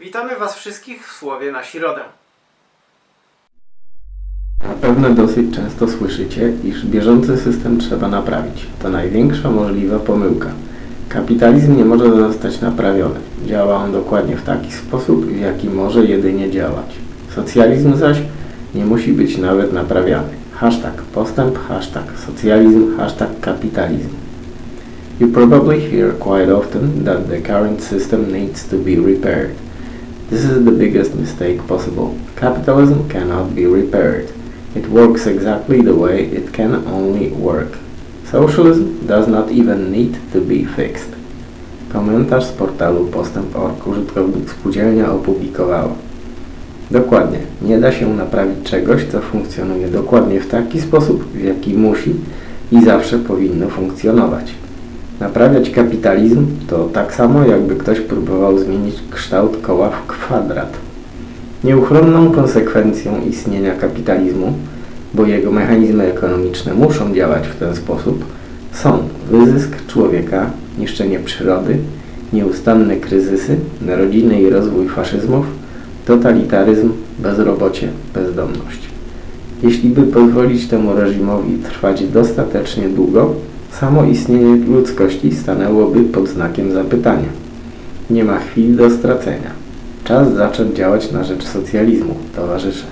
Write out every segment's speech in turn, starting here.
Witamy Was wszystkich w Słowie na Środę. Zapewne dosyć często słyszycie, iż bieżący system trzeba naprawić. To największa możliwa pomyłka. Kapitalizm nie może zostać naprawiony. Działa on dokładnie w taki sposób, w jaki może jedynie działać. Socjalizm zaś nie musi być nawet naprawiany. Hashtag postęp, hashtag socjalizm, hashtag kapitalizm. You probably hear quite often that the current system needs to be repaired. This is the biggest mistake possible. Capitalism cannot be repaired. It works exactly the way it can only work. Socialism does not even need to be fixed. Komentarz z portalu Postęp.org użytkownik spółdzielnia opublikowała. Dokładnie, nie da się naprawić czegoś, co funkcjonuje dokładnie w taki sposób, w jaki musi i zawsze powinno funkcjonować. Naprawiać kapitalizm to tak samo, jakby ktoś próbował zmienić kształt koła w kwadrat. Nieuchronną konsekwencją istnienia kapitalizmu, bo jego mechanizmy ekonomiczne muszą działać w ten sposób, są wyzysk człowieka, niszczenie przyrody, nieustanne kryzysy, narodziny i rozwój faszyzmów, totalitaryzm, bezrobocie, bezdomność. Jeśli by pozwolić temu reżimowi trwać dostatecznie długo, samo istnienie ludzkości stanęłoby pod znakiem zapytania. Nie ma chwili do stracenia. Czas zacząć działać na rzecz socjalizmu, towarzysze.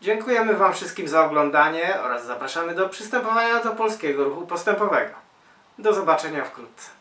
Dziękujemy Wam wszystkim za oglądanie oraz zapraszamy do przystępowania do polskiego ruchu postępowego. Do zobaczenia wkrótce.